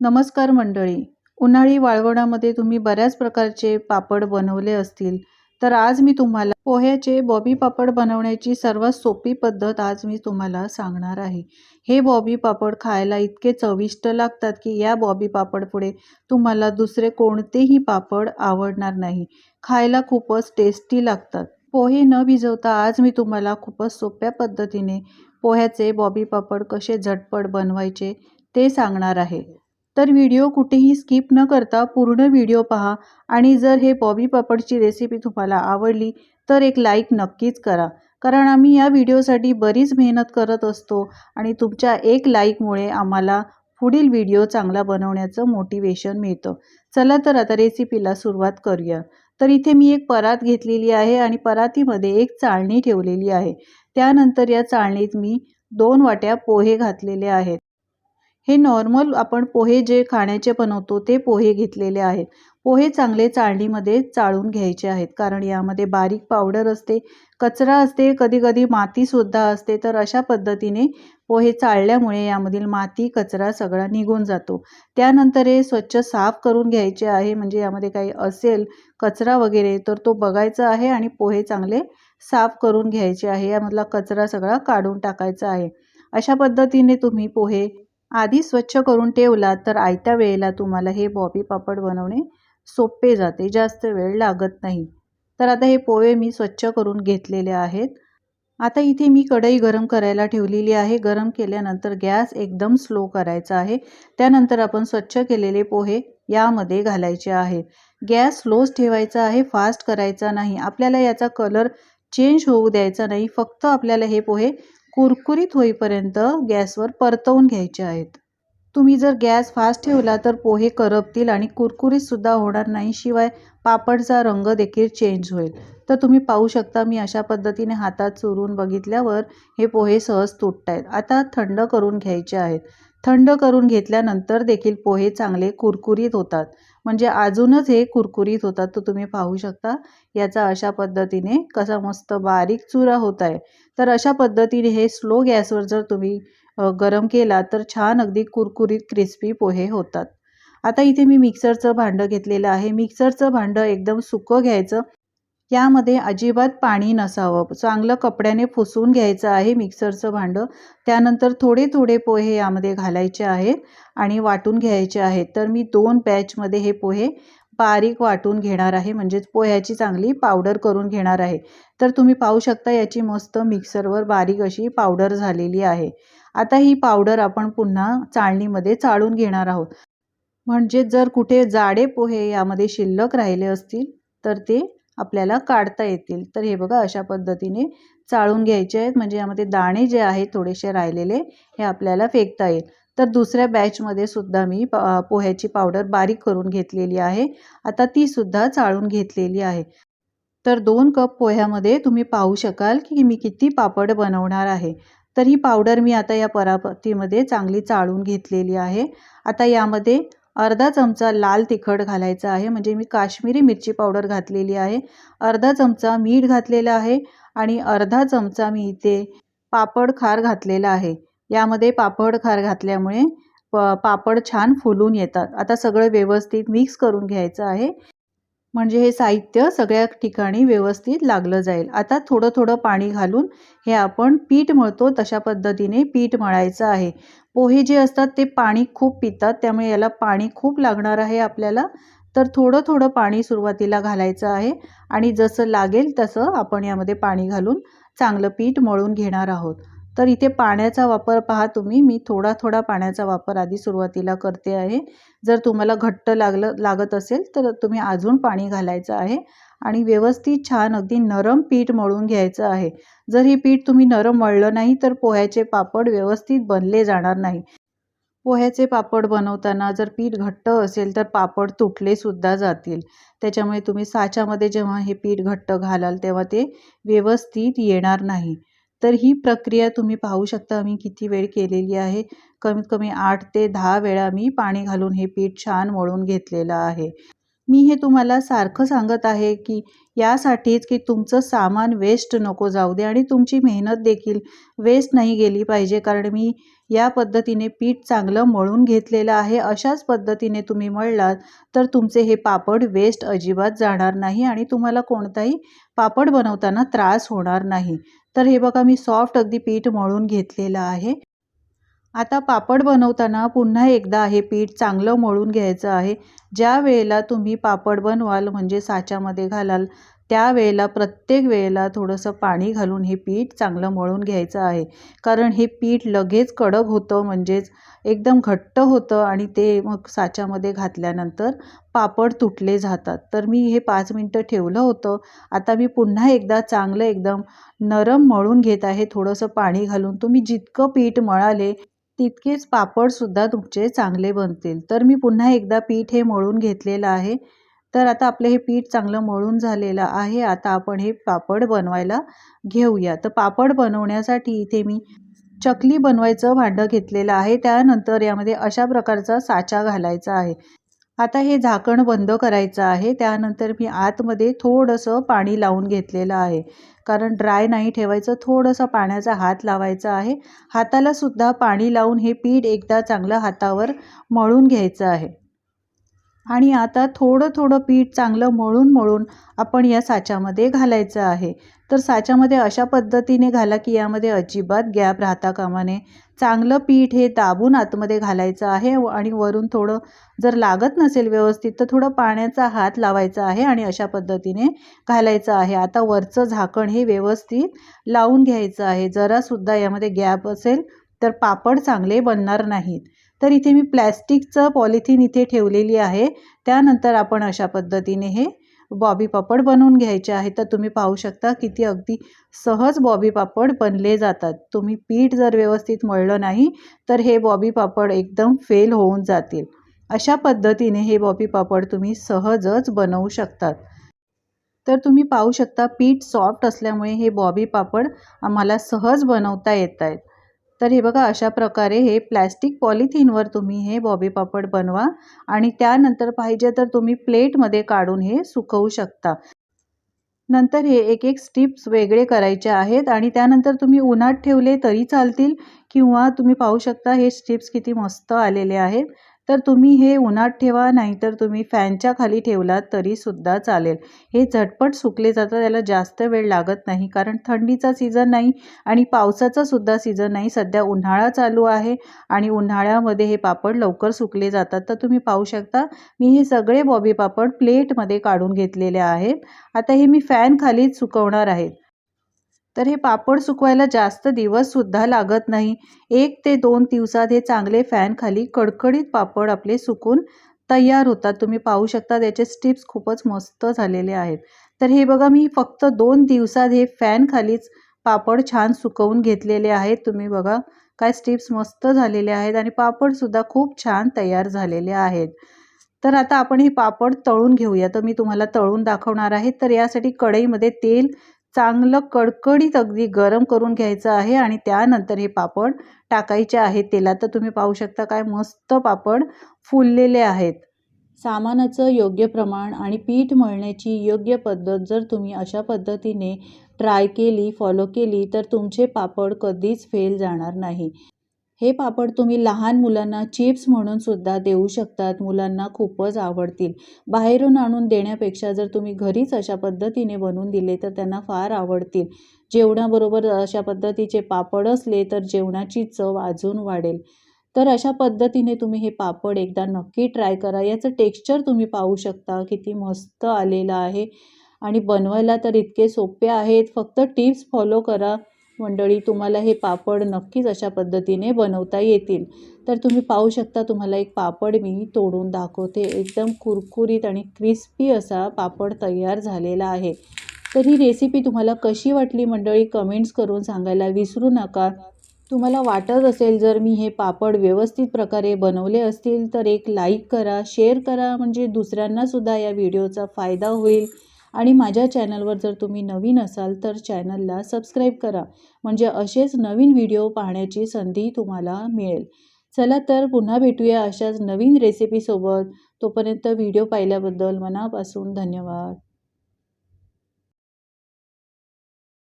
नमस्कार मंडळी. उन्हाळी वाळवणामध्ये तुम्ही बऱ्याच प्रकारचे पापड बनवले असतील तर आज मी तुम्हाला पोह्याचे बॉबी पापड बनवण्याची सर्वात सोपी पद्धत आज मी तुम्हाला सांगणार आहे. हे बॉबी पापड खायला इतके चविष्ट लागतात की या बॉबी पापड पुढे तुम्हाला दुसरे कोणतेही पापड आवडणार नाही. खायला खूपच टेस्टी लागतात. पोहे न भिजवता आज मी तुम्हाला खूपच सोप्या पद्धतीने पोह्याचे बॉबी पापड कसे झटपट बनवायचे ते सांगणार आहे. तर व्हिडिओ कुठेही स्किप न करता पूर्ण व्हिडिओ पहा आणि जर हे बॉबी पापडची रेसिपी तुम्हाला आवडली तर एक लाईक नक्कीच करा. कारण आम्ही या व्हिडिओसाठी बरीच मेहनत करत असतो आणि तुमच्या एक लाईकमुळे आम्हाला पुढील व्हिडिओ चांगला बनवण्याचं मोटिवेशन मिळतं. चला तर आता रेसिपीला सुरुवात करूया. तर इथे मी एक परात घेतलेली आहे आणि परातीमध्ये एक चाळणी ठेवलेली आहे. त्यानंतर या चाळणीत मी दोन वाट्या पोहे घातलेले आहेत. हे नॉर्मल आपण पोहे जे खाण्याचे बनवतो ते पोहे घेतलेले आहेत. पोहे चांगले चाळणीमध्ये चाळून घ्यायचे आहेत कारण यामध्ये बारीक पावडर असते कचरा असते कधी कधी मातीसुद्धा असते तर अशा पद्धतीने पोहे चाळल्यामुळे यामधील माती कचरा सगळा निघून जातो. त्यानंतर हे स्वच्छ साफ करून घ्यायचे आहे म्हणजे यामध्ये काही असेल कचरा वगैरे तर तो बघायचा आहे आणि पोहे चांगले साफ करून घ्यायचे आहे. यामधला कचरा सगळा काढून टाकायचा आहे. अशा पद्धतीने तुम्ही पोहे आधी स्वच्छ करून ठेवलात तर आयत्या वेळेला तुम्हाला हे बॉबी पापड बनवणे सोपे जाते जास्त वेळ लागत नाही. तर आता हे पोहे मी स्वच्छ करून घेतलेले आहेत. आता इथे मी कढई गरम करायला ठेवलेली आहे. गरम केल्यानंतर गॅस एकदम स्लो करायचा आहे. त्यानंतर आपण स्वच्छ केलेले पोहे यामध्ये घालायचे आहेत गॅस स्लोच ठेवायचा आहे फास्ट करायचा नाही. आपल्याला याचा कलर चेंज होऊ द्यायचा नाही. फक्त आपल्याला हे पोहे कुरकुरीत होईपर्यंत गॅसवर परतवून घ्यायचे आहेत. तुम्ही जर गॅस फास्ट ठेवला तर पोहे करपतील आणि कुरकुरीतसुद्धा होणार नाही शिवाय पापडचा रंग देखील चेंज होईल. तर तुम्ही पाहू शकता मी अशा पद्धतीने हातात चुरून बघितल्यावर हे पोहे सहज तुटत आहेत आता थंड करून घ्यायचे आहेत. थंड करून घेतल्यानंतर देखील पोहे चांगले कुरकुरीत होतात. म्हणजे अजूनच हे कुरकुरीत होतात तर तुम्ही पाहू शकता. याचा अशा पद्धतीने कसा मस्त बारीक चुरा होत आहे तर अशा पद्धतीने हे स्लो गॅसवर जर तुम्ही गरम केला तर छान अगदी कुरकुरीत क्रिस्पी पोहे होतात. आता इथे मी मिक्सरचं भांडं घेतलेलं आहे. मिक्सरचं भांडं एकदम सुकं घ्यायचं. यामध्ये अजिबात पाणी नसावं. चांगलं कपड्याने पुसून घ्यायचं आहे मिक्सरचं भांडं. त्यानंतर थोडे थोडे पोहे यामध्ये घालायचे आहेत आणि वाटून घ्यायचे आहेत. तर मी दोन बॅचमध्ये हे पोहे बारीक वाटून घेणार आहे. म्हणजेच पोह्याची चांगली पावडर करून घेणार आहे. तर तुम्ही पाहू शकता याची मस्त मिक्सरवर बारीक अशी पावडर झालेली आहे. आता ही पावडर आपण पुन्हा चाळणीमध्ये चाळून घेणार आहोत. म्हणजे जर कुठे जाडे पोहे यामध्ये शिल्लक राहिले असतील तर ते आपल्याला काढता येतील. तर हे बघा अशा पद्धतीने चाळून घ्यायचे आहेत. म्हणजे यामध्ये दाणे जे आहेत थोडेसे राहिलेले हे आपल्याला फेकता येईल. तर दुसऱ्या बॅचमध्ये सुद्धा मी पोह्याची पावडर बारीक करून घेतलेली आहे. आता ती सुद्धा चाळून घेतलेली आहे. तर दोन कप पोह्यामध्ये तुम्ही पाहू शकाल की मी किती पापड बनवणार आहे. तर ही पावडर मी आता या परापतीमध्ये चांगली चाळून घेतलेली आहे. आता यामध्ये अर्धा चमचा लाल तिखट घालायचा आहे. म्हणजे मी काश्मीरी मिरची पावडर घातलेली आहे. अर्धा चमचा मीठ घातलेलं आहे आणि अर्धा चमचा मी इथे पापड खार घातलेला आहे. यामध्ये पापड खार घातल्यामुळे पापड छान फुलून येतात. आता सगळं व्यवस्थित मिक्स करून घ्यायचं आहे. म्हणजे हे साहित्य सगळ्या ठिकाणी व्यवस्थित लागलं जाईल. आता थोडं थोडं पाणी घालून हे आपण पीठ मळतो तशा पद्धतीने पीठ मळायचं आहे. पोहे जे असतात ते पाणी खूप पितात त्यामुळे याला पाणी खूप लागणार आहे आपल्याला. तर थोडं थोडं पाणी सुरुवातीला घालायचं आहे आणि जसं लागेल तसं आपण यामध्ये पाणी घालून चांगलं पीठ मळून घेणार आहोत. तर इथे पाण्याचा वापर पहा तुम्ही. मी थोडा थोडा पाण्याचा वापर आधी सुरुवातीला करते आहे. जर तुम्हाला घट्ट लागलं लागत असेल तर तुम्ही अजून पाणी घालायचं आहे. आणि व्यवस्थित छान अगदी नरम पीठ मळून घ्यायचं आहे. जर हे पीठ तुम्ही नरम मळलं नाही तर पोह्याचे पापड व्यवस्थित बनले जाणार नाही. पोह्याचे पापड बनवताना जर पीठ घट्ट असेल तर पापड तुटले सुद्धा जातील. त्याच्यामुळे तुम्ही साच्यामध्ये जेव्हा हे पीठ घट्ट घालाल तेव्हा ते व्यवस्थित येणार नाही. तर ही प्रक्रिया तुम्ही पाहू शकता मी किती वेळ केलेली आहे. कमीत कमी आठ ते दहा वेळा मी पाणी घालून हे पीठ छान मळून घेतलेलं आहे. मी हे तुम्हाला सारखं सांगत आहे की यासाठीच की तुमचं सामान वेस्ट नको जाऊ दे आणि तुमची मेहनत देखील वेस्ट नाही गेली पाहिजे. कारण मी या पद्धतीने पीठ चांगलं मळून घेतलेलं आहे. अशाच पद्धतीने तुम्ही मळलात तर तुमचे हे पापड वेस्ट अजिबात जाणार नाही आणि तुम्हाला कोणताही पापड बनवताना त्रास होणार नाही. तर हे बघा मी सॉफ्ट अगदी पीठ मळून घेतलेलं आहे. आता पापड बनवताना पुन्हा एकदा हे पीठ चांगलं मळून घ्यायचं आहे. ज्या वेळेला तुम्ही पापड बनवाल म्हणजे साच्यामध्ये घालाल त्यावेळेला प्रत्येक वेळेला थोडंसं पाणी घालून हे पीठ चांगलं मळून घ्यायचं आहे. कारण हे पीठ लगेच कडक होतं म्हणजेच एकदम घट्ट होतं आणि ते मग साच्यामध्ये घातल्यानंतर पापड तुटले जातात. तर मी हे पाच मिनटं ठेवलं होतं. आता मी पुन्हा एकदा चांगलं एकदम नरम मळून घेत आहे. थोडंसं पाणी घालून तुम्ही जितकं पीठ मळाले तितकेच पापडसुद्धा तुमचे चांगले बनतील. तर मी पुन्हा एकदा पीठ हे मळून घेतलेलं आहे. तर आता आपलं हे पीठ चांगलं मळून झालेलं आहे. आता आपण हे पापड बनवायला घेऊया. तर पापड बनवण्यासाठी इथे मी चकली बनवायचं भांडं घेतलेलं आहे. त्यानंतर यामध्ये अशा प्रकारचा साचा घालायचा आहे. आता हे झाकण बंद करायचं आहे. त्यानंतर मी आतमध्ये थोडंसं पाणी लावून घेतलेलं आहे. कारण ड्राय नाही ठेवायचं थोडंसं पाण्याचा हात लावायचा आहे. हाताला सुद्धा पाणी लावून हे पीठ एकदा चांगलं हातावर मळून घ्यायचं आहे. आणि आता थोडं थोडं पीठ चांगलं मळून मळून आपण या साच्यामध्ये घालायचं आहे. तर साच्यामध्ये अशा पद्धतीने घाला की यामध्ये अजिबात गॅप राहता कामाने चांगलं पीठ हे दाबून आतमध्ये घालायचं आहे आणि वरून थोडं जर लागत नसेल व्यवस्थित तर थोडं पाण्याचा हात लावायचा आहे आणि अशा पद्धतीने घालायचं आहे. आता वरचं झाकण हे व्यवस्थित लावून घ्यायचं आहे. जरासुद्धा यामध्ये गॅप असेल तर पापड चांगले बनणार नाहीत. तर इथे मी प्लॅस्टिकचं पॉलिथिन इथे ठेवलेली आहे. त्यानंतर आपण अशा पद्धतीने हे बॉबी पापड बनवून घ्यायचे आहे. तर तुम्ही पाहू शकता किती अगदी सहज बॉबी पापड बनले जातात. तुम्ही पीठ जर व्यवस्थित मळलं नाही तर हे बॉबी पापड एकदम फेल होऊन जातील. अशा पद्धतीने हे बॉबी पापड तुम्ही सहजच बनवू शकतात. तर तुम्ही पाहू शकता पीठ सॉफ्ट असल्यामुळे हे बॉबी पापड आम्हाला सहज बनवता येत आहेत. तर हे बघा अशा प्रकारे हे प्लॅस्टिक पॉलिथिनवर तुम्ही हे बॉबी पापड बनवा आणि त्यानंतर पाहिजे तर तुम्ही प्लेटमध्ये काढून हे सुकवू शकता. नंतर हे एक एक स्टिप्स वेगळे करायचे आहेत आणि त्यानंतर तुम्ही उन्हात ठेवले तरी चालतील किंवा तुम्ही पाहू शकता हे स्टिप्स किती मस्त आलेले आहेत. तर तुम्ही हे उन्हात ठेवा नाहीतर तुम्ही फॅनच्या खाली ठेवलात तरीसुद्धा चालेल. हे झटपट सुकले जातं त्याला जास्त वेळ लागत नाही कारण थंडीचा सीझन नाही आणि पावसाचा सुद्धा सीझन नाही. सध्या उन्हाळा चालू आहे आणि उन्हाळ्यामध्ये हे पापड लवकर सुकले जातात. तर तुम्ही पाहू शकता मी हे सगळे बॉबी पापड प्लेटमध्ये काढून घेतलेले आहेत. आता हे मी फॅन खालीच सुकवणार आहेत तर हे पापड सुकवायला जास्त दिवससुद्धा लागत नाही. एक ते दोन दिवसात हे चांगले फॅन खाली कडकडीत पापड आपले सुकून तयार होतात. तुम्ही पाहू शकता त्याचे स्टिप्स खूपच मस्त झालेले आहेत. तर हे बघा मी फक्त दोन दिवसात हे फॅन खालीच पापड छान सुकवून घेतलेले आहेत. तुम्ही बघा काय स्टिप्स मस्त झालेले आहेत आणि पापडसुद्धा खूप छान तयार झालेले आहेत. तर आता आपण हे पापड तळून घेऊया. तर मी तुम्हाला तळून दाखवणार आहे. तर यासाठी कढईमध्ये तेल चांगलं कडकडीत अगदी गरम करून घ्यायचं आहे आणि त्यानंतर हे पापड टाकायचे आहेत तेलात तर तुम्ही पाहू शकता काय मस्त पापड फुललेले आहेत. सामानाचं योग्य प्रमाण आणि पीठ मळण्याची योग्य पद्धत जर तुम्ही अशा पद्धतीने ट्राय केली फॉलो केली तर तुमचे पापड कधीच फेल जाणार नाही. हे पापड तुम्ही लहान मुलांना चिप्स म्हणून सुद्धा देऊ शकतात. मुलांना खूपच आवडतील. बाहेरून आणून देण्यापेक्षा जर तुम्ही घरीच अशा पद्धतीने बनवून दिले तर त्यांना फार आवडतील. जेवणाबरोबर अशा पद्धतीचे पापड असले तर जेवणाची चव अजून वाढेल. तर अशा पद्धतीने तुम्ही हे पापड एकदा नक्की ट्राय करा. याचं टेक्स्चर तुम्ही पाहू शकता. किती मस्त आलेलं आहे. आणि बनवायला तर इतके सोपे आहेत. फक्त टिप्स फॉलो करा. मंडळी तुम्हाला हे पापड नक्कीच अशा पद्धतीने बनवता येतील. तर तुम्ही पाहू शकता तुम्हाला एक पापड मी तोडून दाखवते. एकदम कुरकुरीत आणि क्रिस्पी असा पापड तयार झालेला आहे. तर ही रेसिपी तुम्हाला कशी वाटली मंडळी कमेंट्स करून सांगायला विसरू नका. तुम्हाला वाटत असेल जर मी हे पापड व्यवस्थित प्रकारे बनवले असतील तर एक लाईक करा शेअर करा. म्हणजे दुसऱ्यांनासुद्धा या व्हिडिओचा फायदा होईल. आणि माझ्या चॅनलवर जर तुम्ही नवीन असाल तर चॅनलला सबस्क्राईब करा. म्हणजे असेच नवीन व्हिडिओ पाहण्याची संधी तुम्हाला मिळेल. चला तर पुन्हा भेटूया अशाच नवीन रेसिपीसोबत तोपर्यंत व्हिडिओ पाहिल्याबद्दल मनापासून धन्यवाद.